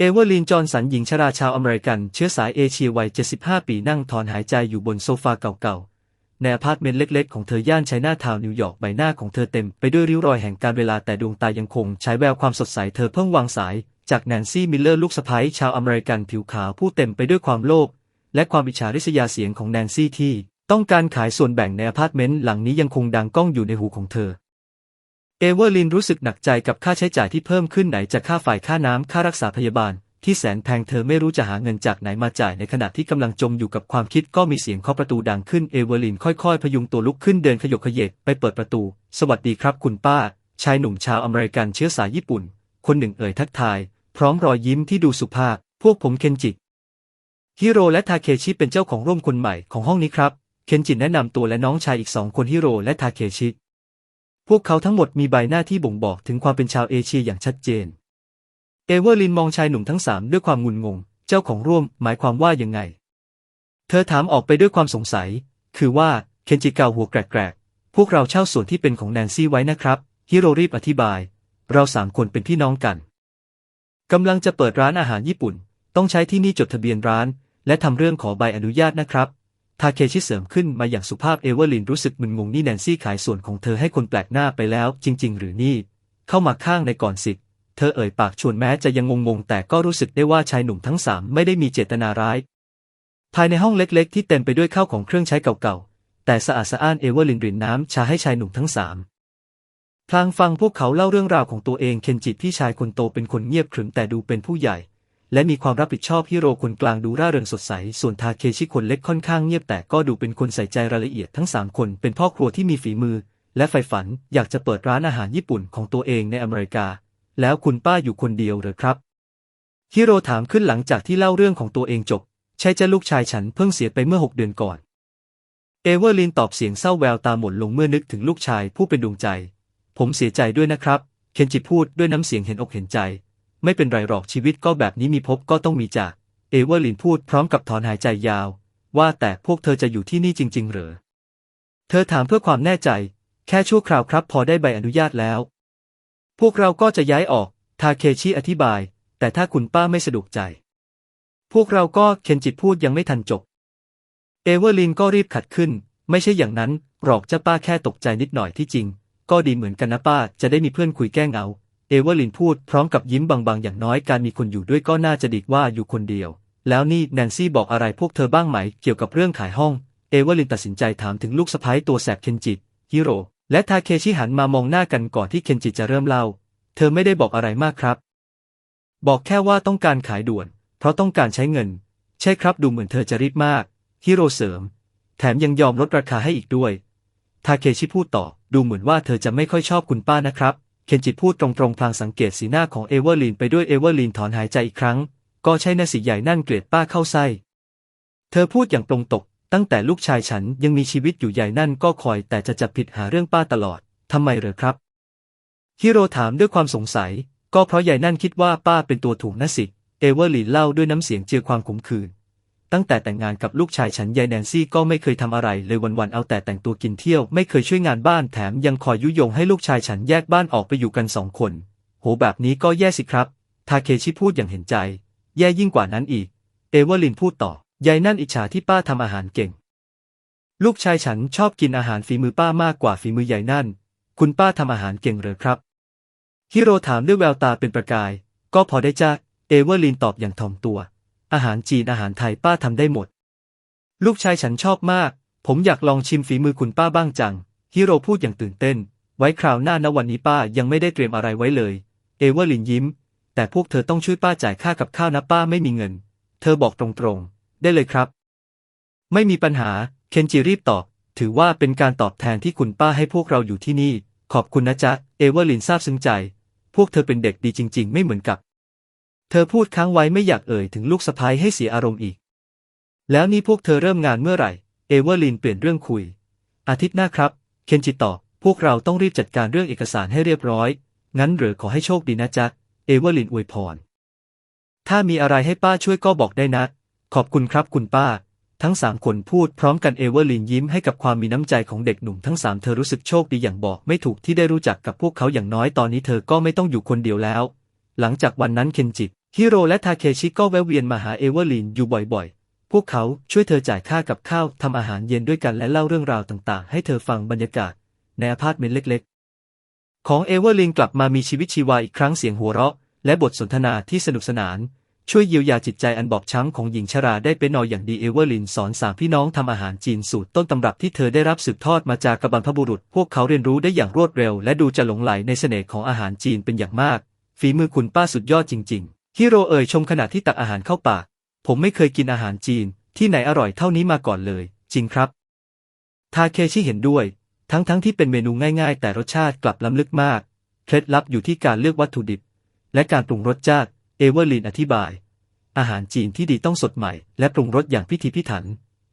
เอเวอร์ลีน จอห์นสัน หญิงชราชาวอเมริกัน เชื้อสายเอเชียวัย 75 ปีนั่งถอนหายใจอยู่บนโซฟาเก่าๆ ในอพาร์ตเมนต์เล็กๆ ของเธอย่านไชน่าทาวน์นิวยอร์ก ใบหน้าของเธอเต็มไปด้วยริ้วรอยแห่งการเวลาแต่ดวงตายังคงใช้แววความสดใส เธอเพิ่งวางสาย จากแนนซี่ มิลเลอร์ ลูกสะใภ้ชาวอเมริกันผิวขาวผู้เต็มไปด้วยความโลภและความอิจฉาริษยาเสียงของแนนซี่ที่ ต้องการขายส่วนแบ่งในอพาร์ตเมนต์หลังนี้ยังคงดังก้องอยู่ในหูของเธอ เอเวอร์ลินรู้สึกหนักใจกับค่าใช้จ่ายที่เพิ่มขึ้นไหนจะค่าฝ่ายค่าน้ำค่ารักษาพยาบาล ที่แสนแพงเธอไม่รู้จะหาเงินจากไหนมาจ่ายในขณะที่กำลังจมอยู่กับความคิดก็มีเสียงเคาะประตูดังขึ้นเอเวอร์ลินค่อยๆ พยุงตัวลุกขึ้นเดินขยกขยเยกไปเปิดประตู สวัสดีครับคุณป้า ชายหนุ่มชาวอเมริกันเชื้อสายญี่ปุ่น คนหนึ่งเอ่ยทักทาย พร้อมรอยยิ้มที่ดูสุภาพ พวกผมเคนจิฮิโร่และทาเคชิเป็นเจ้าของร่วมคนใหม่ของห้องนี้ครับเคนจิแนะนำตัวและน้องชายอีกสองคนฮิโร่และทาเคชิ พวกเขาทั้งหมดมีใบหน้าที่บ่งบอกถึงความเป็นชาวเอเชียอย่างชัดเจน เอเวอร์ลินมองชายหนุ่มทั้งสามด้วยความงุนงง เจ้าของร่วมหมายความว่ายังไง เธอถามออกไปด้วยความสงสัย คือว่าเคนจิเกาหัวแกรกๆ พวกเราเช่าส่วนที่เป็นของแนนซี่ไว้นะครับฮิโรรีบอธิบาย เราสามคนเป็นพี่น้องกันกำลังจะเปิดร้านอาหารญี่ปุ่น ต้องใช้ที่นี่จดทะเบียนร้าน และทำเรื่องขอใบอนุญาตนะครับ ทาเคชิเสริมขึ้นมาอย่างสุภาพเอเวอร์ลินรู้สึกมึนงงนี่แนนซี่ขายส่วนของเธอให้คนแปลกหน้าไปแล้ว จริง ๆ หรือนี่ เข้ามาข้างในก่อนสิเธอเอ่ยปากชวนแม้จะยังงงๆแต่ก็รู้สึกได้ว่าชายหนุ่มทั้งสามไม่ได้มีเจตนาร้าย ภายในห้องเล็กๆ ที่เต็มไปด้วยข้าวของเครื่องใช้เก่าๆ แต่สะอาดสะอ้านเอเวอร์ลินรินน้ำชาให้ชายหนุ่มทั้งสามพลางฟังพวกเขาเล่าเรื่องราวของตัวเองเคนจิพี่ชายคนโตเป็นคนเงียบขรึมแต่ดูเป็นผู้ใหญ่ และมีความรับผิดชอบฮิโร่คนกลางดูร่าเริงสดใส ส่วนทาเคชิคนเล็กค่อนข้างเงียบแต่ก็ดูเป็นคนใส่ใจรายละเอียดทั้งสามคนเป็นพ่อครัวที่มีฝีมือ และใฝ่ฝันอยากจะเปิดร้านอาหารญี่ปุ่นของตัวเองในอเมริกา แล้วคุณป้าอยู่คนเดียวหรือครับฮิโร่ถามขึ้นหลังจากที่เล่าเรื่องของตัวเองจบ ใช่จะลูกชายฉันเพิ่งเสียไปเมื่อหกเดือนก่อน เอเวอร์ลินตอบเสียงเศร้าแววตาหม่นลงเมื่อนึกถึงลูกชายผู้เป็นดวงใจ ผมเสียใจด้วยนะครับ เคนจิพูดด้วยน้ำเสียงเห็นอกเห็นใจ ไม่เป็นไรหรอกชีวิตก็แบบนี้มีพบก็ต้องมีจาก เอเวอร์ลินพูดพร้อมกับถอนหายใจยาว ว่าแต่พวกเธอจะอยู่ที่นี่จริง ๆ เหรอ เธอถามเพื่อความแน่ใจ แค่ชั่วคราวครับพอได้ใบอนุญาตแล้ว พวกเราก็จะย้ายออก ทาเคชิอธิบาย แต่ถ้าคุณป้าไม่สะดวกใจ พวกเราก็เคนจิตพูดยังไม่ทันจบ เอเวอร์ลินก็รีบขัดขึ้น ไม่ใช่อย่างนั้นหรอกเจ้าป้าแค่ตกใจนิดหน่อยที่จริง ก็ดีเหมือนกันนะป้าจะได้มีเพื่อนคุยแก้เหงา เอเวอร์ลินพูดพร้อมกับยิ้มบางๆ อย่างน้อยการมีคนอยู่ด้วยก็น่าจะดีกว่าอยู่คนเดียว แล้วนี่แนนซี่บอกอะไรพวกเธอบ้างไหม เกี่ยวกับเรื่องขายห้อง เอเวอร์ลินตัดสินใจถามถึงลูกสะใภ้ตัวแสบเคนจิฮิโร่และทาเคชิหันมามองหน้ากันก่อนที่เคนจิจะเริ่มเล่า เธอไม่ได้บอกอะไรมากครับ บอกแค่ว่าต้องการขายด่วน เพราะต้องการใช้เงิน ใช่ครับดูเหมือนเธอจะรีบมากฮิโร่เสริม แถมยังยอมลดราคาให้อีกด้วยทาเคชิพูดต่อ ดูเหมือนว่าเธอจะไม่ค่อยชอบคุณป้านะครับ เคนจิพูดตรงๆพลางสังเกตสีหน้าของเอเวอร์ลินไปด้วยเอเวอร์ลินถอนหายใจอีกครั้ง ก็ใช่นะสิใหญ่นั่นเกลียดป้าเข้าไส้ เธอพูดอย่างตรงตก ตั้งแต่ลูกชายฉันยังมีชีวิตอยู่ใหญ่นั่นก็คอยแต่จะจับผิดหาเรื่องป้าตลอด ทำไมเหรอครับ ฮิโร่ถามด้วยความสงสัย ก็เพราะใหญ่นั่นคิดว่าป้าเป็นตัวถูกนะสิ เอเวอร์ลินเล่าด้วยน้ำเสียงเจือความขมขื่น ตั้งแต่แต่งงานกับลูกชายฉันยายแนนซี่ก็ไม่เคยทำอะไรเลยวันๆเอาแต่แต่งตัวกินเที่ยวไม่เคยช่วยงานบ้านแถมยังคอยยุยงให้ลูกชายฉันแยกบ้านออกไปอยู่กันสองคน โหแบบนี้ก็แย่สิครับทาเคชิพูดอย่างเห็นใจ แย่ยิ่งกว่านั้นอีก เอเวอร์ลินพูดต่อยายนั่นอิจฉาที่ป้าทำอาหารเก่ง ลูกชายฉันชอบกินอาหารฝีมือป้ามากกว่าฝีมือใหญ่นั่น คุณป้าทำอาหารเก่งเหรอครับฮิโรถามด้วยแววตาเป็นประกาย ก็พอได้จ้าเอเวอร์ลินตอบอย่างถ่อมตัว อาหารจีนอาหารไทยป้าทำได้หมด ลูกชายฉันชอบมาก ผมอยากลองชิมฝีมือคุณป้าบ้างจัง ฮิโร่พูดอย่างตื่นเต้น ไว้คราวหน้านะวันนี้ป้ายังไม่ได้เตรียมอะไรไว้เลย เอเวอร์ลินยิ้ม แต่พวกเธอต้องช่วยป้าจ่ายค่ากับข้าวนะป้าไม่มีเงิน เธอบอกตรงๆ ได้เลยครับ ไม่มีปัญหา เคนจิรีบตอบ ถือว่าเป็นการตอบแทนที่คุณป้าให้พวกเราอยู่ที่นี่ ขอบคุณนะจ๊ะ เอเวอร์ลินซาบซึ้งใจ พวกเธอเป็นเด็กดีจริง ๆ ไม่เหมือนกับ เธอพูดค้างไว้ไม่อยากเอ่ยถึงลูกสะพ้ายให้เสียอารมณ์อีก แล้วนี่พวกเธอเริ่มงานเมื่อไหร่ เอเวอร์ลินเปลี่ยนเรื่องคุย อาทิตย์หน้าครับ เคนจิตตอบพวกเราต้องรีบจัดการเรื่องเอกสารให้เรียบร้อย งั้นเหรือขอให้โชคดีนะจ๊ะ เอเวอร์ลินอวยพร ถ้ามีอะไรให้ป้าช่วยก็บอกได้นะ ขอบคุณครับคุณป้า ทั้งสามคนพูดพร้อมกันเอเวอร์ลินยิ้มให้กับความมีน้ำใจของเด็กหนุ่มทั้งสามเธอรู้สึกโชคดีอย่างบอกไม่ถูกที่ได้รู้จักกับพวกเขาอย่างน้อยตอนนี้เธอก็ไม่ต้องอยู่คนเดียวแล้ว หลังจากวันนั้นเคนจิฮิโร่และทาเคชิก็แวะเวียนมาหาเอเวอร์ลินอยู่บ่อยๆ พวกเขาช่วยเธอจ่ายค่ากับข้าวทำอาหารเย็นด้วยกันและเล่าเรื่องราวต่างๆ ให้เธอฟังบรรยากาศในอพาร์ตเมนต์เล็กๆ ของเอเวอร์ลินกลับมามีชีวิตชีวาอีกครั้งเสียงหัวเราะ และบทสนทนาที่สนุกสนาน ช่วยเยียวยาจิตใจอันบอบช้ำของหญิงชราได้เป็นนออย่างดีเอเวอร์ลินสอนสามพี่น้องทำอาหารจีนสูตรต้นตำรับที่เธอได้รับสืบทอดมาจากกบรรพบุรุษ พวกเขาเรียนรู้ได้อย่างรวดเร็ว และดูจะหลงไหลในเสน่ห์ของอาหารจีนเป็นอย่างมาก ฝีมือคุณป้าสุดยอดจริง ๆ ฮิโรเอ่ยชมขณะที่ตักอาหารเข้าปาก ผมไม่เคยกินอาหารจีน ที่ไหนอร่อยเท่านี้มาก่อนเลย จริงครับ ทาเคชิเห็นด้วย ทั้งๆทที่เป็นเมนูง่ายๆ แต่รสชาติกลับล้ำลึกมาก เคล็ดลับอยู่ที่การเลือกวัตถุดิบ และการปรุงรสชาติ เอเวอร์ลินอธิบาย อาหารจีนที่ดีต้องสดใหม่ และปรุงรสอย่างพิถีพิถัน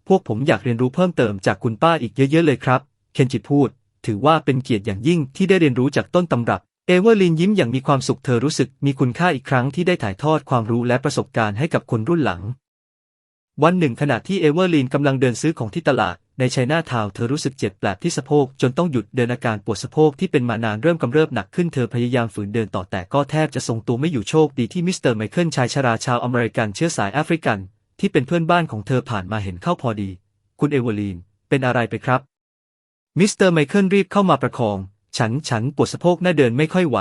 พวกผมอยากเรียนรู้เพิ่มเติมจากคุณป้าอีกเยอะๆเลยครับ เคนจิพูด ถือว่าเป็นเกียรติอย่างยิ่งที่ได้เรียนรู้จากต้นตำรับ เอเวอร์ลินยิ้มอย่างมีความสุขเธอรู้สึกมีคุณค่าอีกครั้งที่ได้ถ่ายทอดความรู้และประสบการณ์ให้กับคนรุ่นหลัง วันหนึ่งขณะที่เอเวอร์ลินกำลังเดินซื้อของที่ตลาดในไชน่าทาวน์เธอรู้สึกเจ็บแปลบที่สะโพกจนต้องหยุดเดินอาการปวดสะโพกที่เป็นมานานเริ่มกำเริบหนักขึ้นเธอพยายามฝืนเดินต่อแต่ก็แทบจะทรงตัวไม่อยู่โชคดีที่มิสเตอร์ไมเคิลชายชราชาวอเมริกันเชื้อสายแอฟริกัน ที่เป็นเพื่อนบ้านของเธอผ่านมาเห็นเข้าพอดี คุณเอเวอร์ลินเป็นอะไรไปครับมิสเตอร์ไมเคิลรีบเข้ามาประคอง ฉันฉันปวดสะโพกหน้าเดินไม่ค่อยไหว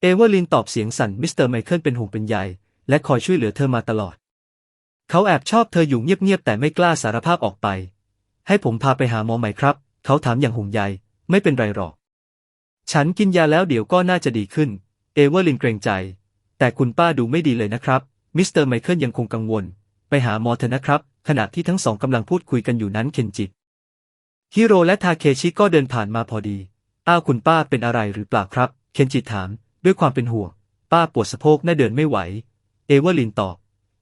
เอเวอร์ลินตอบเสียงสั่นมิสเตอร์ไมเคิลเป็นห่วงเป็นใยและคอยช่วยเหลือเธอมาตลอด เขาแอบชอบเธออยู่เงียบๆแต่ไม่กล้าสารภาพออกไป ให้ผมพาไปหาหมอไหมครับ เขาถามอย่างห่วงใยไม่เป็นไรหรอก ฉันกินยาแล้วเดี๋ยวก็น่าจะดีขึ้น เอเวอร์ลินเกรงใจ แต่คุณป้าดูไม่ดีเลยนะครับมิสเตอร์ไมเคิลยังคงกังวล ไปหาหมอเถอะนะครับ ขณะที่ทั้งสองกำลังพูดคุยกันอยู่นั้นเคนจิฮิโร่และทาเคชิก็เดินผ่านมาพอดี อ้าวคุณป้าเป็นอะไรหรือเปล่าครับ เคนจิถาม ด้วยความเป็นห่วง ป้าปวดสะโพกหน้าเดินไม่ไหว เอเวอร์ลินตอบ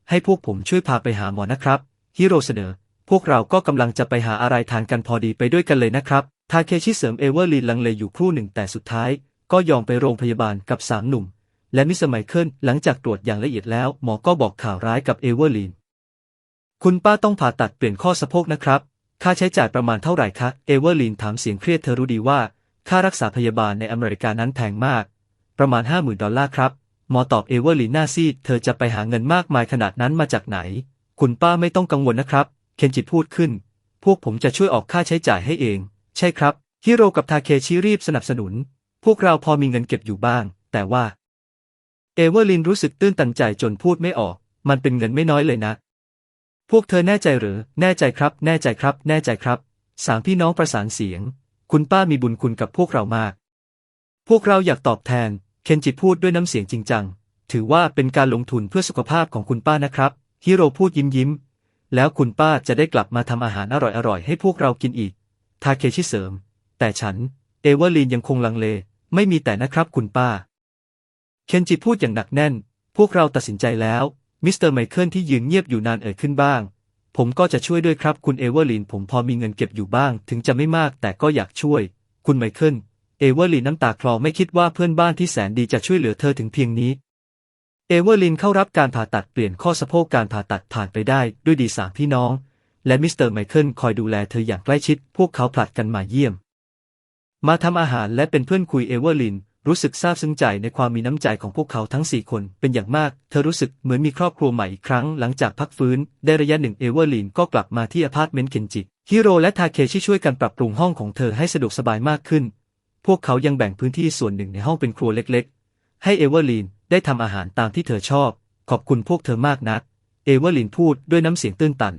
ให้พวกผมช่วยพาไปหาหมอนะครับฮิโรเสนอ พวกเราก็กำลังจะไปหาอะไรทานกันพอดีไปด้วยกันเลยนะครับ ทาเคชิเสริมเอเวอร์ลินลังเลอยู่ครู่หนึ่งแต่สุดท้าย ก็ยอมไปโรงพยาบาลกับสามหนุ่ม และมิสเตอร์ไมเคิลหลังจากตรวจอย่างละเอียดแล้วหมอก็บอกข่าวร้ายกับเอเวอร์ลิน คุณป้าต้องผ่าตัดเปลี่ยนข้อสะโพกนะครับ ค่าใช้จ่ายประมาณเท่าไหร่คะ เอเวอร์ลินถามเสียงเครียดเธอรู้ดีว่า ค่ารักษาพยาบาลในอเมริกานั้นแพงมาก ประมาณห้าหมื่นดอลลาร์ครับ หมอตอบเอเวอร์ลินหน้าซีดเธอจะไปหาเงินมากมายขนาดนั้นมาจากไหน คุณป้าไม่ต้องกังวลนะครับ เคนจิพูดขึ้น พวกผมจะช่วยออกค่าใช้จ่ายให้เอง ใช่ครับ ฮิโร่กับทาเคชิรีบสนับสนุน พวกเราพอมีเงินเก็บอยู่บ้าง แต่ว่า เอเวอร์ลินรู้สึกตื้นตันใจจนพูดไม่ออก มันเป็นเงินไม่น้อยเลยนะ พวกเธอแน่ใจหรือ แน่ใจครับ แน่ใจครับ แน่ใจครับ สามพี่น้องประสานเสียง คุณป้ามีบุญคุณกับพวกเรามาก พวกเราอยากตอบแทน เคนจิพูดด้วยน้ำเสียงจริงจัง ถือว่าเป็นการลงทุนเพื่อสุขภาพของคุณป้านะครับ ฮิโร่พูดยิ้มยิ้ม แล้วคุณป้าจะได้กลับมาทำอาหารอร่อยๆ ให้พวกเรากินอีก ทาเคชิเสริม แต่ฉัน เอเวอร์ลีนยังคงลังเล ไม่มีแต่นะครับคุณป้า เคนจิพูดอย่างหนักแน่น พวกเราตัดสินใจแล้ว มิสเตอร์ไมเคิลที่ยืนเงียบอยู่นานเอ่ยขึ้นบ้าง ผมก็จะช่วยด้วยครับคุณเอเวอร์ลีนผมพอมีเงินเก็บอยู่บ้าง ถึงจะไม่มากแต่ก็อยากช่วย คุณไมเคิลเอเวอร์ลีนน้ำตาคลอไม่คิดว่าเพื่อนบ้านที่แสนดีจะช่วยเหลือเธอถึงเพียงนี้ เอเวอร์ลินเข้ารับการผ่าตัดเปลี่ยนข้อสะโพกการผ่าตัดผ่านไปได้ด้วยดีสามพี่น้อง และมิสเตอร์ไมเคิลคอยดูแลเธออย่างใกล้ชิด พวกเขาผลัดกันมาเยี่ยม มาทำอาหารและเป็นเพื่อนคุยเอเวอร์ลิน รู้สึกซาบซึ้งใจในความมีน้ำใจของพวกเขาทั้งสี่คนเป็นอย่างมาก เธอรู้สึกเหมือนมีครอบครัวใหม่อีกครั้งหลังจากพักฟื้น ได้ระยะหนึ่งเอเวอร์ลินก็กลับมาที่อพาร์ตเมนต์เคนจิฮิโร่และทาเคชิช่วยกันปรับปรุงห้องของเธอให้สะดวกสบายมากขึ้น พวกเขายังแบ่งพื้นที่ส่วนหนึ่งในห้องเป็นครัวเล็กๆ ให้เอเวอร์ลินได้ทำอาหารตามที่เธอชอบ ขอบคุณพวกเธอมากนัก เอเวอร์ลินพูดด้วยน้ำเสียงตื้นตัน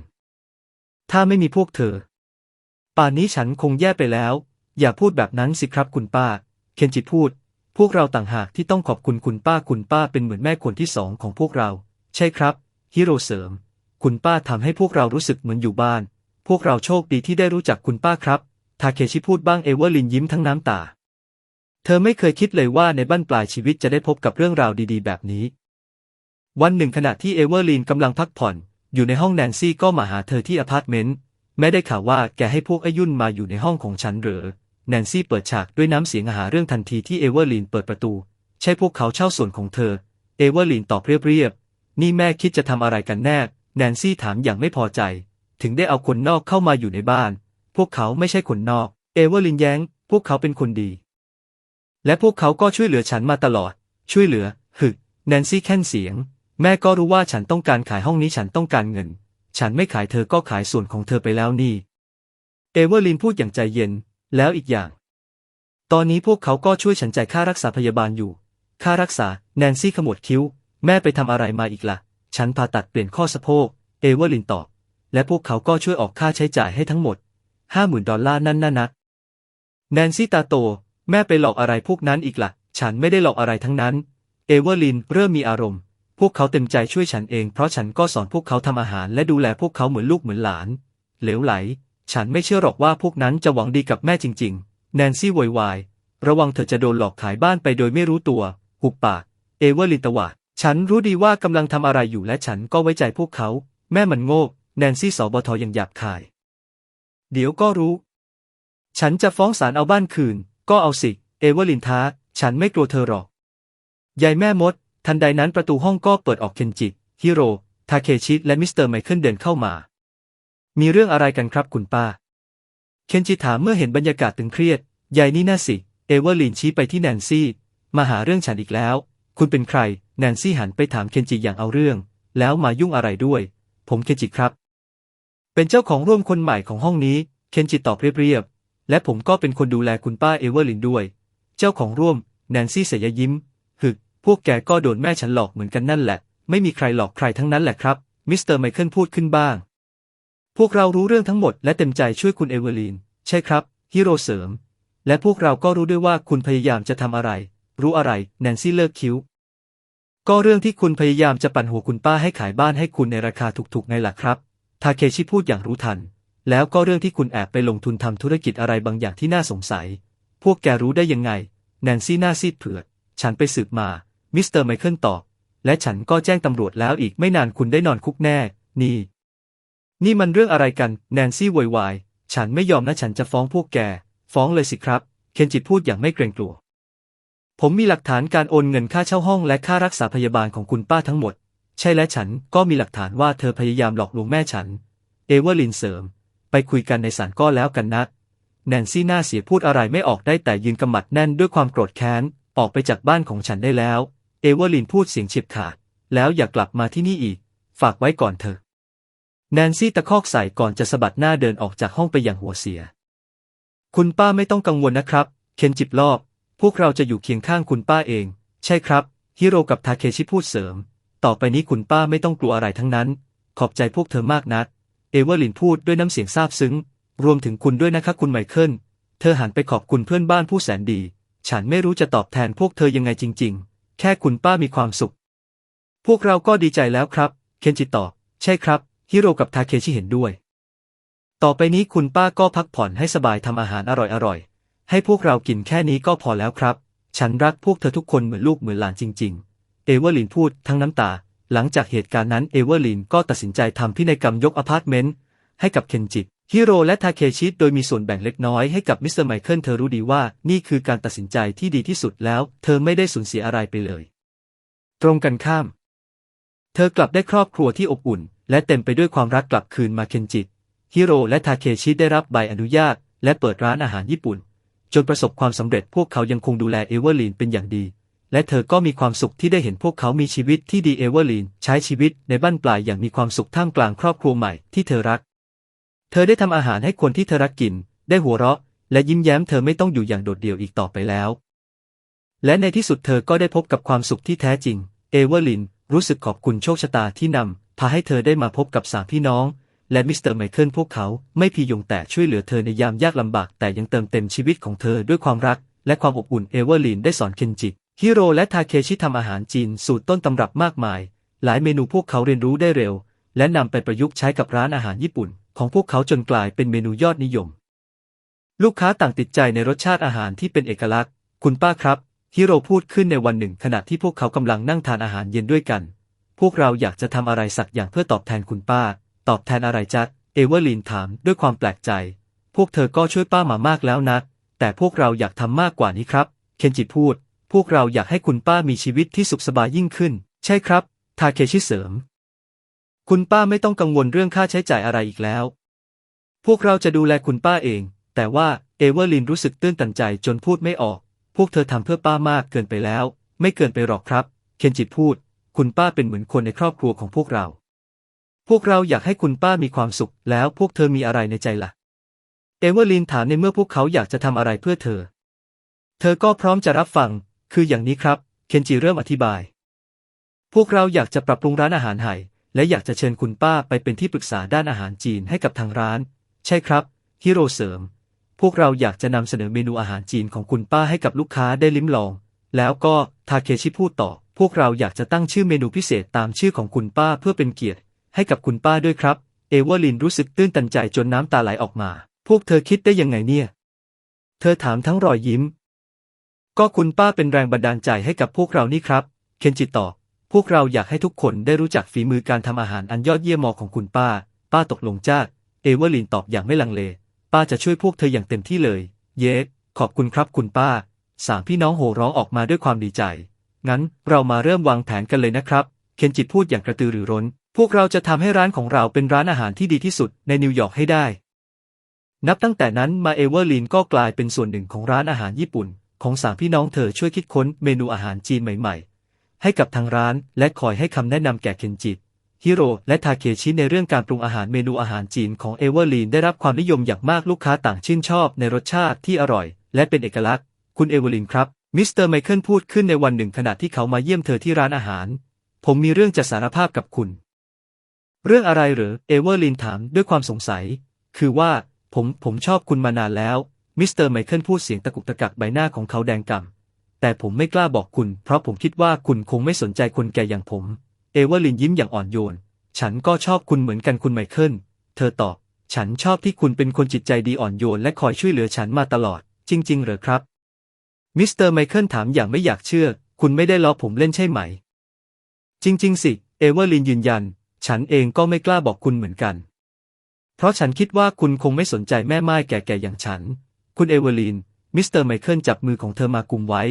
ถ้าไม่มีพวกเธอ ป่านนี้ฉันคงแย่ไปแล้ว อย่าพูดแบบนั้นสิครับคุณป้า เคนจิพูด พวกเราต่างหากที่ต้องขอบคุณคุณป้าคุณป้าเป็นเหมือนแม่คนที่สองของพวกเรา ใช่ครับ ฮิโรเสริม คุณป้าทำให้พวกเรารู้สึกเหมือนอยู่บ้าน พวกเราโชคดีที่ได้รู้จักคุณป้าครับทาเคชิพูดบ้างเอเวอร์ลินยิ้มทั้งน้ำตา เธอไม่เคยคิดเลยว่าในบ้านปลายชีวิตจะได้พบกับเรื่องราวดีๆ แบบนี้ วันหนึ่งขณะที่เอเวอร์ลินกำลังพักผ่อน อยู่ในห้องแนนซี่ก็มาหาเธอที่อพาร์ตเมนต์แม่ได้ข่าวว่าแกให้พวกอายุ่นมาอยู่ในห้องของฉันเหรอ แนนซี่เปิดฉากด้วยน้ำเสียงอาหาเรื่องทันทีที่เอเวอร์ลินเปิดประตู ใช่พวกเขาเช่าส่วนของเธอ เอเวอร์ลินตอบเรียบๆ นี่แม่คิดจะทำอะไรกันแน่ แนนซี่ถามอย่างไม่พอใจ ถึงได้เอาคนนอกเข้ามาอยู่ในบ้าน พวกเขาไม่ใช่คนนอก เอเวอร์ลินแย้ง พวกเขาเป็นคนดี และพวกเขาก็ช่วยเหลือฉันมาตลอด ช่วยเหลือ หึแนนซี่แค่นเสียง แม่ก็รู้ว่าฉันต้องการขายห้องนี้ฉันต้องการเงิน ฉันไม่ขายเธอก็ขายส่วนของเธอไปแล้วนี่ เอเวอร์ลินพูดอย่างใจเย็น แล้วอีกอย่าง ตอนนี้พวกเขาก็ช่วยฉันจ่ายค่ารักษาพยาบาลอยู่ ค่ารักษา แนนซี่ขมวดคิ้ว แม่ไปทำอะไรมาอีกละ่ะ ฉันผ่าตัดเปลี่ยนข้อสะโพก เอเวอร์ลินตอบ และพวกเขาก็ช่วยออกค่าใช้จ่ายให้ทั้งหมดห้าหมื่นดอลลาร์นั่นน่ะนะแนนซี่ตาโต แม่ไปหลอกอะไรพวกนั้นอีกละ่ะ ฉันไม่ได้หลอกอะไรทั้งนั้น เอเวอร์ลินเริ่มมีอารมณ์ พวกเขาเต็มใจช่วยฉันเอง เพราะฉันก็สอนพวกเขาทำอาหารและดูแลพวกเขาเหมือนลูกเหมือนหลาน เหลวไหล ฉันไม่เชื่อหรอกว่าพวกนั้นจะหวังดีกับแม่จริง ๆ แนนซี่โวยวาย ระวังเธอจะโดนหลอกขายบ้านไปโดยไม่รู้ตัว หุบปาก เอเวอร์ลินตวาด ฉันรู้ดีว่ากำลังทำอะไรอยู่และฉันก็ไว้ใจพวกเขา แม่มันโง่ แนนซี่สบทยังหยาบคาย เดี๋ยวก็รู้ ฉันจะฟ้องศาลเอาบ้านคืน ก็เอาสิ เอเวอร์ลินท้า ฉันไม่กลัวเธอหรอก ยายแม่มด ทันใดนั้นประตูห้องก็เปิดออกเคนจิ ฮิโร่ ทาเคชิ และมิสเตอร์ไมเคิลเดินเข้ามา มีเรื่องอะไรกันครับคุณป้า เคนจิถามเมื่อเห็นบรรยากาศตึงเครียด ยายนี่น่าสิ เอเวอร์ลินชี้ไปที่แนนซี่ มาหาเรื่องฉันอีกแล้ว คุณเป็นใคร แนนซี่หันไปถามเคนจิอย่างเอาเรื่อง แล้วมายุ่งอะไรด้วย ผมเคนจิครับ เป็นเจ้าของร่วมคนใหม่ของห้องนี้ เคนจิตอบเรียบๆ และผมก็เป็นคนดูแลคุณป้าเอเวอร์ลินด้วย เจ้าของร่วม แนนซี่เสยยิ้ม หึก พวกแกก็โดนแม่ฉันหลอกเหมือนกันนั่นแหละ ไม่มีใครหลอกใครทั้งนั้นแหละครับ มิสเตอร์ไมเคิลพูดขึ้นบ้าง พวกเรารู้เรื่องทั้งหมดและเต็มใจช่วยคุณเอเวอร์ลินใช่ครับฮิโร่เสริม และพวกเราก็รู้ด้วยว่าคุณพยายามจะทำอะไร รู้อะไรแนนซี่เลิกคิ้ว ก็เรื่องที่คุณพยายามจะปั่นหัวคุณป้าให้ขายบ้านให้คุณในราคาถูกๆไงล่ะครับทาเคชิพูดอย่างรู้ทัน แล้วก็เรื่องที่คุณแอบไปลงทุนทำธุรกิจอะไรบางอย่างที่น่าสงสัย พวกแกรู้ได้ยังไงแนนซี่หน้าซีดเผือด ฉันไปสืบมา มิสเตอร์ไมเคิลตอบ และฉันก็แจ้งตำรวจแล้วอีกไม่นานคุณได้นอนคุกแน่ นี่ นี่มันเรื่องอะไรกัน แนนซี่โวยวาย ฉันไม่ยอมนะฉันจะฟ้องพวกแก ฟ้องเลยสิครับ เคนจิพูดอย่างไม่เกรงกลัว ผมมีหลักฐานการโอนเงินค่าเช่าห้องและค่ารักษาพยาบาลของคุณป้าทั้งหมด ใช่และฉันก็มีหลักฐานว่าเธอพยายามหลอกลวงแม่ฉัน เอเวอร์ลินเสริม ไปคุยกันในศาลก็แล้วกันนะ แนนซี่หน้าเสียพูดอะไรไม่ออกได้แต่ยืนกำมัดแน่นด้วยความโกรธแค้น ออกไปจากบ้านของฉันได้แล้ว เอเวอร์ลินพูดเสียงเฉียบขาด แล้วอย่ากลับมาที่นี่อีก ฝากไว้ก่อนเถอะ แนนซี่ตะคอกใส่ก่อนจะสะบัดหน้าเดินออกจากห้องไปอย่างหัวเสีย คุณป้าไม่ต้องกังวลนะครับ เคนจิบรอบ พวกเราจะอยู่เคียงข้างคุณป้าเอง ใช่ครับ ฮิโร่กับทาเคชิพูดเสริม ต่อไปนี้คุณป้าไม่ต้องกลัวอะไรทั้งนั้น ขอบใจพวกเธอมากนัก เอเวอร์ลินพูดด้วยน้ำเสียงซาบซึ้ง รวมถึงคุณด้วยนะคะคุณไมเคิล เธอหันไปขอบคุณเพื่อนบ้านผู้แสนดี ฉันไม่รู้จะตอบแทนพวกเธอยังไงจริง ๆ แค่คุณป้ามีความสุข พวกเราก็ดีใจแล้วครับ เคนจิตอบ ใช่ครับ ฮิโร่กับทาเคชิเห็นด้วย ต่อไปนี้คุณป้าก็พักผ่อนให้สบายทำอาหารอร่อยๆ ให้พวกเรากินแค่นี้ก็พอแล้วครับ ฉันรักพวกเธอทุกคนเหมือนลูกเหมือนหลานจริง ๆ เอเวอร์ลินพูดทั้งน้ำตา หลังจากเหตุการณ์นั้นเอเวอร์ลินก็ตัดสินใจทำพินัยกรรมยกอพาร์ตเมนต์ให้กับเคนจิฮิโร่และทาเคชิโดยมีส่วนแบ่งเล็กน้อยให้กับมิสเตอร์ไมเคิลเธอรู้ดีว่านี่คือการตัดสินใจที่ดีที่สุดแล้ว เธอไม่ได้สูญเสียอะไรไปเลย ตรงกันข้าม เธอกลับได้ครอบครัวที่อบอุ่น และเต็มไปด้วยความรักกลับคืนมาเคนจิฮิโร่และทาเคชิได้รับใบอนุญาต และเปิดร้านอาหารญี่ปุ่น จนประสบความสำเร็จพวกเขายังคงดูแลเอเวอร์ลีนเป็นอย่างดี และเธอก็มีความสุขที่ได้เห็นพวกเขามีชีวิตที่ดีเอเวอร์ลีนใช้ชีวิตในบ้านปลายอย่างมีความสุขท่ามกลางครอบครัวใหม่ที่เธอรัก เธอได้ทำอาหารให้คนที่เธอรักกิน ได้หัวเราะ และยิ้มแย้มเธอไม่ต้องอยู่อย่างโดดเดี่ยวอีกต่อไปแล้ว และในที่สุดเธอก็ได้พบกับความสุขที่แท้จริง เอเวอร์ลิน รู้สึกขอบคุณโชคชะตาที่นำพาให้เธอได้มาพบกับสามพี่น้อง และมิสเตอร์ไมเคิลพวกเขาไม่เพียงแต่ช่วยเหลือเธอในยามยากลำบาก แต่ยังเติมเต็มชีวิตของเธอด้วยความรัก และความอบอุ่นเอเวอร์ลินได้สอนเคนจิฮิโร่และทาเคชิทำอาหารจีนสูตรต้นตำรับมากมาย หลายเมนูพวกเขาเรียนรู้ได้เร็ว และนำไปประยุกต์ใช้กับร้านอาหารญี่ปุ่น ของพวกเขาจนกลายเป็นเมนูยอดนิยม ลูกค้าต่างติดใจในรสชาติอาหารที่เป็นเอกลักษณ์ คุณป้าครับ ฮิโร่พูดขึ้นในวันหนึ่งขณะที่พวกเขากำลังนั่งทานอาหารเย็นด้วยกัน พวกเราอยากจะทำอะไรสักอย่างเพื่อตอบแทนคุณป้า ตอบแทนอะไรจ๊ะเอเวอร์ลินถามด้วยความแปลกใจ พวกเธอก็ช่วยป้ามามากแล้วนะ แต่พวกเราอยากทำมากกว่านี้ครับ เคนจิพูด พวกเราอยากให้คุณป้ามีชีวิตที่สุขสบายยิ่งขึ้น ใช่ครับ ทาเคชิเสริม คุณป้าไม่ต้องกังวลเรื่องค่าใช้จ่ายอะไรอีกแล้ว พวกเราจะดูแลคุณป้าเอง แต่ว่าเอเวอร์ลินรู้สึกตื้นตันใจจนพูดไม่ออก วกเธอทำเพื่อป้ามากเกินไปแล้ว ไม่เกินไปหรอกครับ เคนจิพูด คุณป้าเป็นเหมือนคนในครอบครัวของพวกเรา พวกเราอยากให้คุณป้ามีความสุข แล้วพวกเธอมีอะไรในใจล่ะ เอเวอร์ลินถามในเมื่อพวกเขาอยากจะทำอะไรเพื่อเธอ เธอก็พร้อมจะรับฟัง คืออย่างนี้ครับ เคนจิเริ่มอธิบาย พวกเราอยากจะปรับปรุงร้านอาหารไห่และอยากจะเชิญคุณป้าไปเป็นที่ปรึกษาด้านอาหารจีนให้กับทางร้าน ใช่ครับ ฮิโร่เสริม พวกเราอยากจะนำเสนอเมนูอาหารจีนของคุณป้าให้กับลูกค้าได้ลิ้มลอง แล้วก็ทาเคชิพูดต่อ พวกเราอยากจะตั้งชื่อเมนูพิเศษตามชื่อของคุณป้าเพื่อเป็นเกียรติ ให้กับคุณป้าด้วยครับ เอเวอร์ลินรู้สึกตื้นตันใจจนน้ำตาไหลออกมา พวกเธอคิดได้ยังไงเนี่ย เธอถามทั้งรอยยิ้ม ก็คุณป้าเป็นแรงบันดาลใจให้กับพวกเรานี่ครับ เคนจิตตอบพวกเราอยากให้ทุกคนได้รู้จักฝีมือการทำอาหารอันยอดเยี่ยมของคุณป้า ป้าตกลงจ้า เอเวอร์ลินตอบอย่างไม่ลังเล ป้าจะช่วยพวกเธออย่างเต็มที่เลย เย้ ขอบคุณครับคุณป้า สามพี่น้องโห่ร้องออกมาด้วยความดีใจ งั้นเรามาเริ่มวางแผนกันเลยนะครับ เคนจิตพูดอย่างกระตือรือร้น พวกเราจะทำให้ร้านของเราเป็นร้านอาหารที่ดีที่สุดในนิวยอร์กให้ได้ นับตั้งแต่นั้นมาเอเวอร์ลินก็กลายเป็นส่วนหนึ่งของร้านอาหารญี่ปุ่น ของสามพี่น้องเธอช่วยคิดค้นเมนูอาหารจีนใหม่ ๆ ให้กับทางร้านและคอยให้คำแนะนำแก่เคนจิต ฮิโร่และทาเคชิในเรื่องการปรุงอาหารเมนูอาหารจีนของเอเวอร์ลีนได้รับความนิยมอย่างมากลูกค้าต่างชื่นชอบในรสชาติที่อร่อย และเป็นเอกลักษณ์ คุณเอเวอร์ลีนครับ มิสเตอร์ไมเคิลพูดขึ้นในวันหนึ่งขณะที่เขามาเยี่ยมเธอที่ร้านอาหาร ผมมีเรื่องจะสารภาพกับคุณ เรื่องอะไรหรือเอเวอร์ลีนถามด้วยความสงสัย คือว่า ผมผมชอบคุณมานานแล้ว มิสเตอร์ไมเคิลพูดเสียงตะกุกตะกักใบหน้าของเขาแดงก่ำแต่ผมไม่กล้าบอกคุณ เพราะผมคิดว่าคุณคงไม่สนใจคนแก่อย่างผม เอเวอร์ลินยิ้มอย่างอ่อนโยน ฉันก็ชอบคุณเหมือนกันคุณไมเคิล เธอตอบ ฉันชอบที่คุณเป็นคนจิตใจดีอ่อนโยนและคอยช่วยเหลือฉันมาตลอด จริง ๆ เหรอครับ มิสเตอร์ไมเคิลถามอย่างไม่อยากเชื่อ คุณไม่ได้ล้อผมเล่นใช่ไหม จริง ๆ สิ เอเวอร์ลินยืนยัน ฉันเองก็ไม่กล้าบอกคุณเหมือนกัน เพราะฉันคิดว่าคุณคงไม่สนใจแม่ไม้แก่ๆอย่างฉัน คุณเอเวอร์ลิน มิสเตอร์ไมเคิลจับมือของเธอมากุมไว้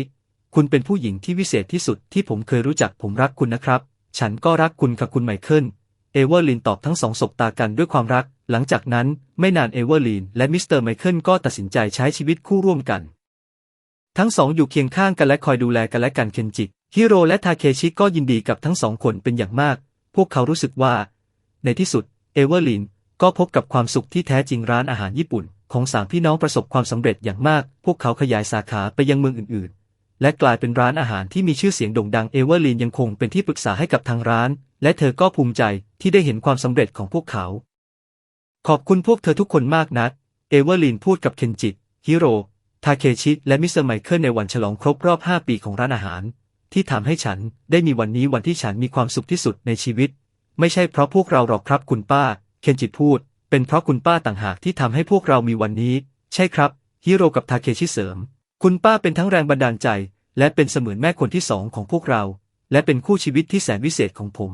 คุณเป็นผู้หญิงที่วิเศษที่สุดที่ผมเคยรู้จักผมรักคุณนะครับ ฉันก็รักคุณค่ะคุณไมเคิล เอเวอร์ลินตอบทั้งสองสบตากันด้วยความรัก หลังจากนั้นไม่นานเอเวอร์ลินและมิสเตอร์ไมเคิลก็ตัดสินใจใช้ชีวิตคู่ร่วมกัน ทั้งสองอยู่เคียงข้างกันและคอยดูแลกันและกันเคนจิฮิโร่และทาเคชิก็ยินดีกับทั้งสองคนเป็นอย่างมาก พวกเขารู้สึกว่า ในที่สุด เอเวอร์ลินก็พบกับความสุขที่แท้จริงร้านอาหารญี่ปุ่น ของสามพี่น้องประสบความสำเร็จอย่างมาก พวกเขาขยายสาขาไปยังเมืองอื่น และกลายเป็นร้านอาหารที่มีชื่อเสียงโด่งดังเอเวอร์ลินยังคงเป็นที่ปรึกษาให้กับทางร้าน และเธอก็ภูมิใจที่ได้เห็นความสำเร็จของพวกเขา ขอบคุณพวกเธอทุกคนมากนะเอเวอร์ลินพูดกับเคนจิฮิโร่ทาเคชิและมิสเตอร์ไมเคิลในวันฉลองครบรอบ 5 ปีของร้านอาหาร ที่ทำให้ฉันได้มีวันนี้วันที่ฉันมีความสุขที่สุดในชีวิต ไม่ใช่เพราะพวกเราหรอกครับคุณป้า เคนจิพูด เป็นเพราะคุณป้าต่างหากที่ทำให้พวกเรามีวันนี้ ใช่ครับฮิโร่กับทาเคชิเสริม คุณป้าเป็นทั้งแรงบันดาลใจ และเป็นเสมือนแม่คนที่สองของพวกเรา และเป็นคู่ชีวิตที่แสนวิเศษของผม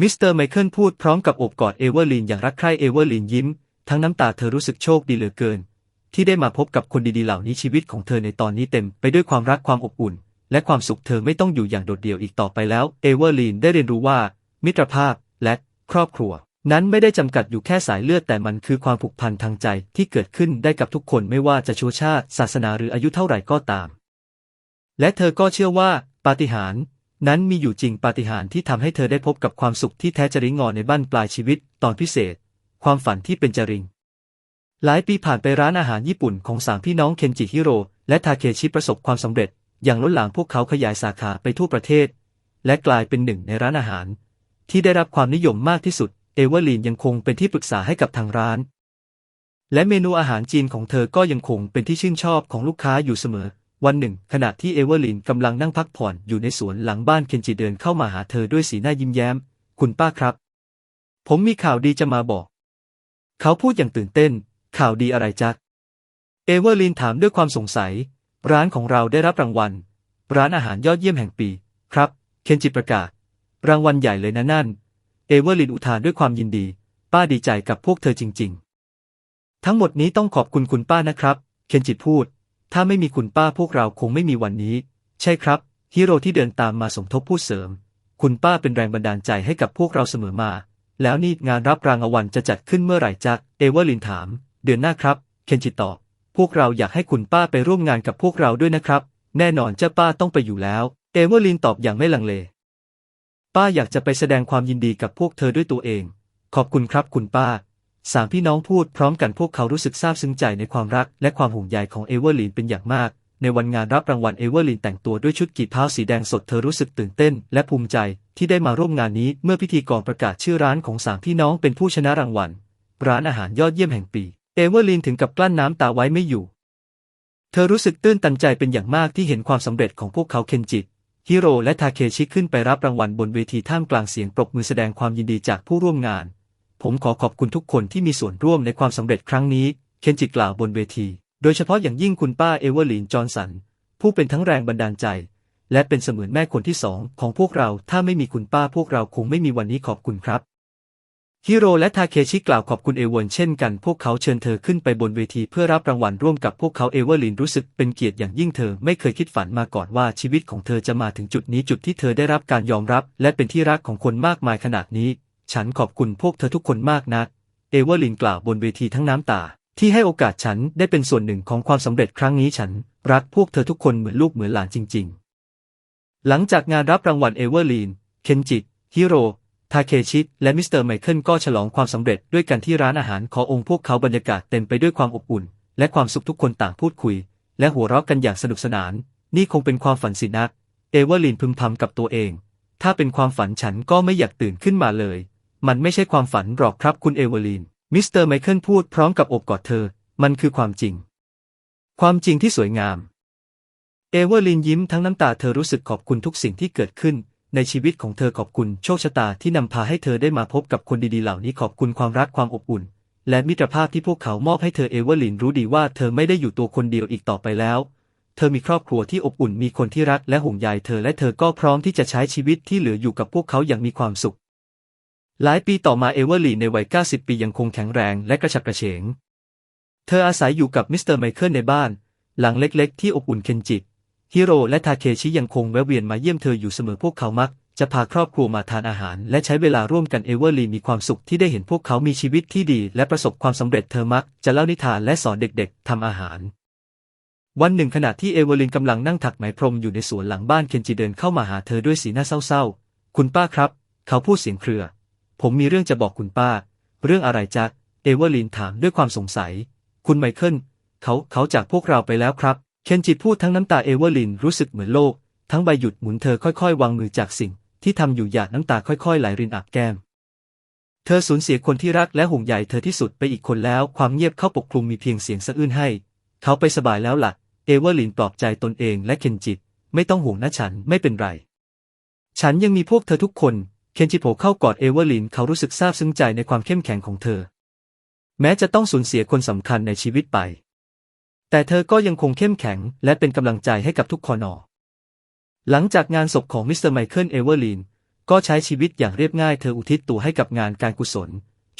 มิสเตอร์ไมเคิลพูดพร้อมกับโอบกอดเอเวอร์ลินอย่างรักใคร่เอเวอร์ลินยิ้ม ทั้งน้ำตาเธอรู้สึกโชคดีเหลือเกิน ที่ได้มาพบกับคนดีๆเหล่านี้ชีวิตของเธอในตอนนี้เต็มไปด้วยความรักความอบอุ่น และความสุขเธอไม่ต้องอยู่อย่างโดดเดี่ยวอีกต่อไปแล้ว เอเวอร์ลินได้เรียนรู้ว่า มิตรภาพและครอบครัว นั้นไม่ได้จำกัดอยู่แค่สายเลือดแต่มันคือความผูกพันทางใจที่เกิดขึ้นได้กับทุกคนไม่ว่าจะชั่วชาติ ศาสนาหรืออายุเท่าไหร่ก็ตาม และเธอก็เชื่อว่าปาฏิหาริย์นั้นมีอยู่จริงปาฏิหาริย์ที่ทำให้เธอได้พบกับความสุขที่แท้จริงงอในบ้านปลายชีวิต ตอนพิเศษ ความฝันที่เป็นจริง หลายปีผ่านไปร้านอาหารญี่ปุ่นของสามพี่น้องเคนจิฮิโร่และทาเคชิประสบความสำเร็จ อย่างล้นหลามพวกเขาขยายสาขาไปทั่วประเทศ และกลายเป็นหนึ่งในร้านอาหาร ที่ได้รับความนิยมมากที่สุด เอเวอร์ลีนยังคงเป็นที่ปรึกษาให้กับทางร้าน และเมนูอาหารจีนของเธอก็ยังคงเป็นที่ชื่นชอบของลูกค้าอยู่เสมอ วันหนึ่ง ขณะที่เอเวอร์ลินกำลังนั่งพักผ่อนอยู่ในสวนหลังบ้านเคนจิเดินเข้ามาหาเธอด้วยสีหน้ายิ้มแย้ม คุณป้าครับ ผมมีข่าวดีจะมาบอก เขาพูดอย่างตื่นเต้น ข่าวดีอะไรจ๊ะเอเวอร์ลินถามด้วยความสงสัย ร้านของเราได้รับรางวัล ร้านอาหารยอดเยี่ยมแห่งปี ครับ เคนจิประกาศ รางวัลใหญ่เลยนะนั่น เอเวอร์ลินอุทานด้วยความยินดี ป้าดีใจกับพวกเธอจริง ๆ ทั้งหมดนี้ต้องขอบคุณคุณป้านะครับ เคนจิตพูด ถ้าไม่มีคุณป้าพวกเราคงไม่มีวันนี้ ใช่ครับ ฮีโร่ที่เดินตามมาสมทบพูดเสริม คุณป้าเป็นแรงบันดาลใจให้กับพวกเราเสมอมา แล้วนี่งานรับรางวัลจะจัดขึ้นเมื่อไหร่จ๊ะเอเวอร์ลินถาม เดือนหน้าครับ เคนจิตตอบ พวกเราอยากให้คุณป้าไปร่วมงานกับพวกเราด้วยนะครับ แน่นอนเจ้าป้าต้องไปอยู่แล้ว เอเวอร์ลินตอบอย่างไม่ลังเล ป้าอยากจะไปแสดงความยินดีกับพวกเธอด้วยตัวเอง ขอบคุณครับคุณป้า สามพี่น้องพูดพร้อมกันพวกเขารู้สึกซาบซึ้งใจในความรักและความห่วงใยของเอเวอร์ลินเป็นอย่างมาก ในวันงานรับรางวัลเอเวอร์ลินแต่งตัวด้วยชุดกีบเท้าสีแดงสดเธอรู้สึกตื่นเต้น และภูมิใจที่ได้มาร่วมงานนี้เมื่อพิธีกรประกาศชื่อร้านของสามพี่น้องเป็นผู้ชนะรางวัล ร้านอาหารยอดเยี่ยมแห่งปี เอเวอร์ลินถึงกับกลั้นน้ำตาไว้ไม่อยู่ เธอรู้สึกตื้นตันใจเป็นอย่างมากที่เห็นความสำเร็จของพวกเขาเคนจิ ฮิโร่และทาเคชิขึ้นไปรับรางวัลบนเวทีท่ามกลางเสียงปรบมือแสดงความยินดีจากผู้ร่วมงาน ผมขอขอบคุณทุกคนที่มีส่วนร่วมในความสำเร็จครั้งนี้ เคนจิกล่าวบนเวที โดยเฉพาะอย่างยิ่งคุณป้าเอเวอร์ลีนจอห์นสัน ผู้เป็นทั้งแรงบันดาลใจ และเป็นเสมือนแม่คนที่สองของพวกเรา ถ้าไม่มีคุณป้าพวกเราคงไม่มีวันนี้ขอบคุณครับ ฮิโร่และทาเคชิกล่าวขอบคุณเอเวอร์เช่นกัน พวกเขาเชิญเธอขึ้นไปบนเวทีเพื่อรับรางวัลร่วมกับพวกเขาเอเวอร์ลินรู้สึกเป็นเกียรติอย่างยิ่งเธอไม่เคยคิดฝันมาก่อนว่าชีวิตของเธอจะมาถึงจุดนี้จุดที่เธอได้รับการยอมรับ และเป็นที่รักของคนมากมายขนาดนี้ ฉันขอบคุณพวกเธอทุกคนมากนะ เอเวอร์ลินกล่าวบนเวทีทั้งน้ำตา ที่ให้โอกาสฉันได้เป็นส่วนหนึ่งของความสำเร็จครั้งนี้ฉัน รักพวกเธอทุกคนเหมือนลูกเหมือนหลานจริง ๆ หลังจากงานรับรางวัลเอเวอร์ลีนเคนจิฮิโร่ ทาเคชิและมิสเตอร์ไมเคิลก็ฉลองความสำเร็จด้วยกันที่ร้านอาหารขององค์พวกเขาบรรยากาศเต็มไปด้วยความอบอุ่น และความสุขทุกคนต่างพูดคุย และหัวเราะกันอย่างสนุกสนาน นี่คงเป็นความฝันสินะเอเวอร์ลินพึมพำกับตัวเอง ถ้าเป็นความฝันฉันก็ไม่อยากตื่นขึ้นมาเลย มันไม่ใช่ความฝันหรอกครับคุณเอเวอร์ลินมิสเตอร์ไมเคิลพูดพร้อมกับอบกอดเธอ มันคือความจริง ความจริงที่สวยงาม เอเวอร์ลินยิ้มทั้งน้ำตาเธอรู้สึกขอบคุณทุกสิ่งที่เกิดขึ้น ในชีวิตของเธอขอบคุณโชคชะตาที่นำพาให้เธอได้มาพบกับคนดีๆเหล่านี้ขอบคุณความรักความอบอุ่น และมิตรภาพที่พวกเขามอบให้เธอเอเวอร์ลินรู้ดีว่าเธอไม่ได้อยู่ตัวคนเดียวอีกต่อไปแล้ว เธอมีครอบครัวที่อบอุ่นมีคนที่รักและห่วงใยเธอและเธอก็พร้อมที่จะใช้ชีวิตที่เหลืออยู่กับพวกเขาอย่างมีความสุข หลายปีต่อมาเอเวอร์ลีนในวัย 90 ปียังคงแข็งแรงและกระฉับกระเฉง เธออาศัยอยู่กับมิสเตอร์ไมเคิลในบ้าน หลังเล็กๆ ที่อบอุ่นเคนจิต ฮิโร่และทาเคชิยังคงแวะเวียนมาเยี่ยมเธออยู่เสมอพวกเขามัก จะพาครอบครัวมาทานอาหาร และใช้เวลาร่วมกันเอเวอร์ลีมีความสุขที่ได้เห็นพวกเขามีชีวิตที่ดี และประสบความสำเร็จเธอมัก จะเล่านิทานและสอนเด็กๆทำอาหาร วันหนึ่งขณะที่เอเวอร์ลินกำลังนั่งถักไหมพรมอยู่ในสวนหลังบ้านเคนจิเดินเข้ามาหาเธอด้วยสีหน้าเศร้าๆ คุณป้าครับ เขาพูดเสียงเครือ ผมมีเรื่องจะบอกคุณป้า เรื่องอะไรจ๊ะเอเวอร์ลินถามด้วยความสงสัย คุณไมเคิลเขาเขาจากพวกเราไปแล้วครับ เคนจิพูดทั้งน้ำตาเอเวอร์ลินรู้สึกเหมือนโลก ทั้งใบหยุดหมุนเธอค่อยๆ วางมือจากสิ่ง ที่ทำอยู่หยาดน้ำตาค่อยๆ ไหลรินอาบแก้ม เธอสูญเสียคนที่รักและห่วงใยเธอที่สุดไปอีกคนแล้ว ความเงียบเข้าปกคลุมมีเพียงเสียงสะอื้นให้ เขาไปสบายแล้วละ่ะ เอเวอร์ลินปลอบใจตนเองและเคนจิตไม่ต้องห่วงนะฉันไม่เป็นไร ฉันยังมีพวกเธอทุกคน เคนจิโผเข้ากอดเอเวอร์ลินเขารู้สึกซาบซึ้งใจในความเข้มแข็งของเธอ แม้จะต้องสูญเสียคนสำคัญในชีวิตไป แต่เธอก็ยังคงเข้มแข็งและเป็นกำลังใจให้กับทุกคนอหลังจากงานศพของมิสเตอร์ไมเคิลเอเวอร์ลีนก็ใช้ชีวิตอย่างเรียบง่ายเธออุทิศตัวให้กับงานการกุศล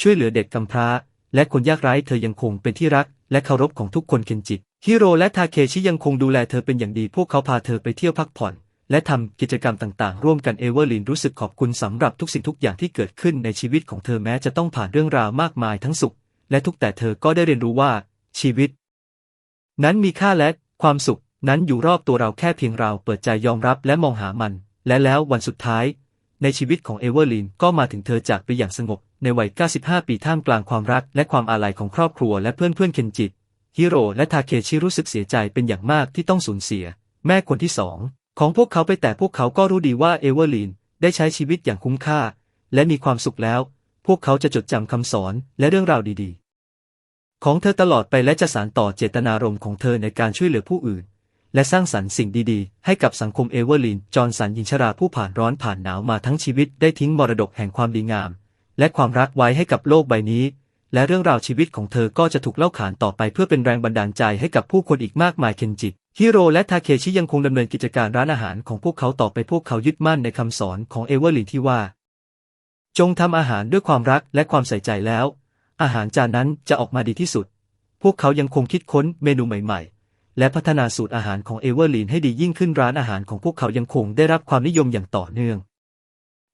ช่วยเหลือเด็กกำพร้า และคนยากไร้เธอยังคงเป็นที่รัก และเคารพของทุกคนเคนจิฮิโร่และทาเคชิยังคงดูแลเธอเป็นอย่างดีพวกเขาพาเธอไปเที่ยวพักผ่อน และทำกิจกรรมต่างๆ ร่วมกันเอเวอร์ลินรู้สึกขอบคุณสำหรับทุกสิ่งทุกอย่างที่เกิดขึ้นในชีวิตของเธอแม้จะต้องผ่านเรื่องราวมากมายทั้งสุข และทุกแต่เธอก็ได้เรียนรู้ว่าชีวิต นั้นมีค่าและความสุขนั้นอยู่รอบตัวเราแค่เพียงเราเปิดใจยอมรับและมองหามัน และแล้ววันสุดท้าย ในชีวิตของเอเวอร์ลินก็มาถึงเธอจากไปอย่างสงบ ในวัย 95 ปีท่ามกลางความรักและความอาลัยของครอบครัวและเพื่อนเพื่อนเคนจิตฮิโร่และทาเคชิรู้สึกเสียใจเป็นอย่างมากที่ต้องสูญเสีย แม่คนที่สองของพวกเขาไปแต่พวกเขาก็รู้ดีว่าเอเวอร์ลินได้ใช้ชีวิตอย่างคุ้มค่า และมีความสุขแล้ว พวกเขาจะจดจำคำสอนและเรื่องราวดีๆ ของเธอตลอดไปและจะสานต่อเจตนารมณ์ของเธอในการช่วยเหลือผู้อื่น และสร้างสรรค์สิ่งดีๆ ให้กับสังคมเอเวอร์ลิน จอร์นสันหญิงชราผู้ผ่านร้อนผ่านหนาวมาทั้งชีวิตได้ทิ้งมรดกแห่งความดีงาม และความรักไว้ให้กับโลกใบนี้ และเรื่องราวชีวิตของเธอก็จะถูกเล่าขานต่อไปเพื่อเป็นแรงบันดาลใจให้กับผู้คนอีกมากมายเคนจิฮิโร่และทาเคชิยังคงดำเนินกิจการร้านอาหารของพวกเขาต่อไปพวกเขายึดมั่นในคำสอนของเอเวอร์ลินที่ว่า จงทำอาหารด้วยความรักและความใส่ใจแล้ว อาหารจานนั้นจะออกมาดีที่สุด พวกเขายังคงคิดค้นเมนูใหม่ ๆ และพัฒนาสูตรอาหารของเอเวอร์ลีนให้ดียิ่งขึ้นร้านอาหารของพวกเขายังคงได้รับความนิยมอย่างต่อเนื่อง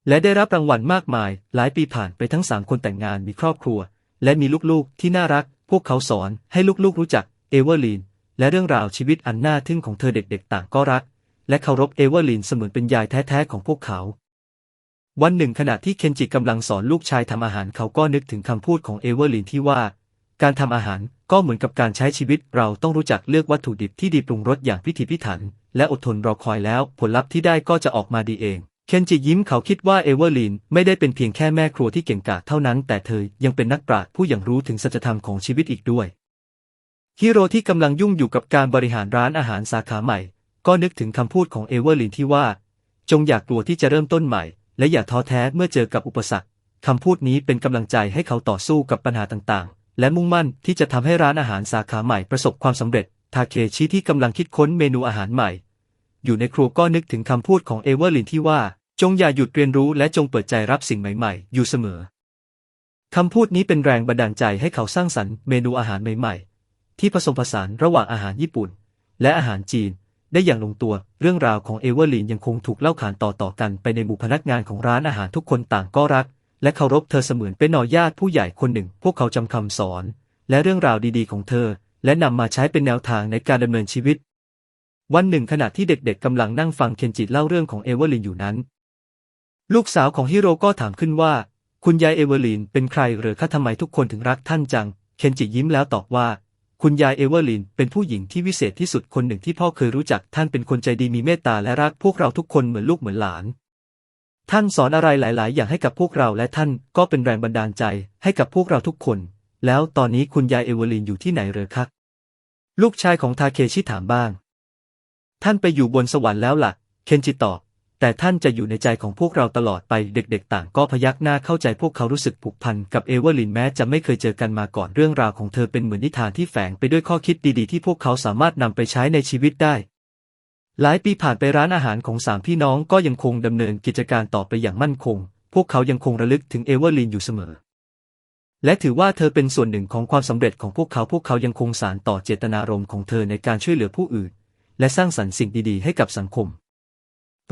และได้รับรางวัลมากมาย หลายปีผ่านไปทั้งสามคนแต่งงานมีครอบครัว และมีลูกๆที่น่ารัก พวกเขาสอนให้ลูกๆรู้จักเอเวอร์ลีนและเรื่องราวชีวิตอันน่าทึ่งของเธอเด็กๆ ต่างก็รัก และเคารพเอเวอร์ลินเสมือนเป็นยายแท้ๆของพวกเขา วันหนึ่งขณะที่เคนจิกำลังสอนลูกชายทำอาหารเขาก็นึกถึงคำพูดของเอเวอร์ลินที่ว่า การทำอาหารก็เหมือนกับการใช้ชีวิต เราต้องรู้จักเลือกวัตถุดิบที่ดีปรุงรสอย่างพิถีพิถัน และอดทนรอคอยแล้ว ผลลัพธ์ที่ได้ก็จะออกมาดีเอง เคนจิยิ้มเขาคิดว่าเอเวอร์ลินไม่ได้เป็นเพียงแค่แม่ครัวที่เก่งกาจเท่านั้น แต่เธอยังเป็นนักปราชญ์ผู้อย่างรู้ถึงสัจธรรมของชีวิตอีกด้วยฮีโร่ที่กำลังยุ่งอยู่กับการบริหารร้านอาหารสาขาใหม่ ก็นึกถึงคำพูดของเอเวอร์ลินที่ว่า จงอย่ากลัวที่จะเริ่มต้นใหม่ และอย่าท้อแท้เมื่อเจอกับอุปสรรคคำพูดนี้เป็นกำลังใจให้เขาต่อสู้กับปัญหาต่างๆ และมุ่งมั่นที่จะทำให้ร้านอาหารสาขาใหม่ประสบความสำเร็จ ทาเคชิที่กำลังคิดค้นเมนูอาหารใหม่ อยู่ในครัวก็นึกถึงคำพูดของเอเวอร์ลินที่ว่า จงอย่าหยุดเรียนรู้และจงเปิดใจรับสิ่งใหม่ๆ อยู่เสมอ คำพูดนี้เป็นแรงบันดาลใจให้เขาสร้างสรรค์เมนูอาหารใหม่ๆ ที่ผสมผสานระหว่างอาหารญี่ปุ่น และอาหารจีน ได้อย่างลงตัว เรื่องราวของเอเวอร์ลินยังคงถูกเล่าขานต่อๆกันไปในหมู่พนักงานของร้านอาหารทุกคนต่างก็รัก และเคารพเธอเสมือนเป็นนอญาติผู้ใหญ่คนหนึ่ง พวกเขาจำคำสอน และเรื่องราวดีๆของเธอ และนำมาใช้เป็นแนวทางในการดำเนินชีวิต วันหนึ่งขณะที่เด็กๆกำลังนั่งฟังเคนจิเล่าเรื่องของเอเวอร์ลินอยู่นั้น ลูกสาวของฮิโร่ก็ถามขึ้นว่า คุณยายเอเวอร์ลินเป็นใครหรือคะทำไมทุกคนถึงรักท่านจัง เคนจิยิ้มแล้วตอบว่า คุณยายเอเวอร์ลินเป็นผู้หญิงที่วิเศษที่สุดคนหนึ่งที่พ่อเคยรู้จัก ท่านเป็นคนใจดีมีเมตตาและรักพวกเราทุกคนเหมือนลูกเหมือนหลาน ท่านสอนอะไรหลาย ๆ อย่างให้กับพวกเราและท่านก็เป็นแรงบันดาลใจให้กับพวกเราทุกคน แล้วตอนนี้คุณยายเอเวอร์ลินอยู่ที่ไหนเรอคะลูกชายของทาเคชิถามบ้าง ท่านไปอยู่บนสวรรค์แล้วล่ะ เคนจิตอบ แต่ท่านจะอยู่ในใจของพวกเราตลอดไปเด็กๆ ต่างก็พยักหน้าเข้าใจพวกเขารู้สึกผูกพันกับเอเวอร์ลินแม้จะไม่เคยเจอกันมาก่อนเรื่องราวของเธอเป็นเหมือนนิทานที่แฝงไปด้วยข้อคิดดีๆ ที่พวกเขาสามารถนำไปใช้ในชีวิตได้ หลายปีผ่านไปร้านอาหารของสามพี่น้องก็ยังคงดำเนินกิจการต่อไปอย่างมั่นคง พวกเขายังคงระลึกถึงเอเวอร์ลินอยู่เสมอ และถือว่าเธอเป็นส่วนหนึ่งของความสำเร็จของพวกเขาพวกเขายังคงสานต่อเจตนารมณ์ของเธอในการช่วยเหลือผู้อื่น และสร้างสรรค์สิ่งดีๆ ให้กับสังคม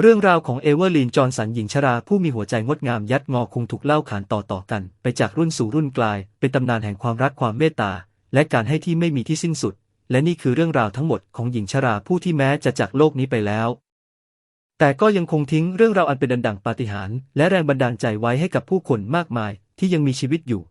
เรื่องราวของเอเวอร์ลีนจอห์นสันหญิงชราผู้มีหัวใจงดงามยัดงอคงถูกเล่าขานต่อๆกัน ไปจากรุ่นสู่รุ่นกลาย เป็นตำนานแห่งความรักความเมตตา และการให้ที่ไม่มีที่สิ้นสุด และนี่คือเรื่องราวทั้งหมดของหญิงชราผู้ที่แม้จะจากโลกนี้ไปแล้ว แต่ก็ยังคงทิ้งเรื่องราวอันเป็นดังปาฏิหาริย์และแรงบันดาลใจไว้ให้กับผู้คนมากมายที่ยังมีชีวิตอยู่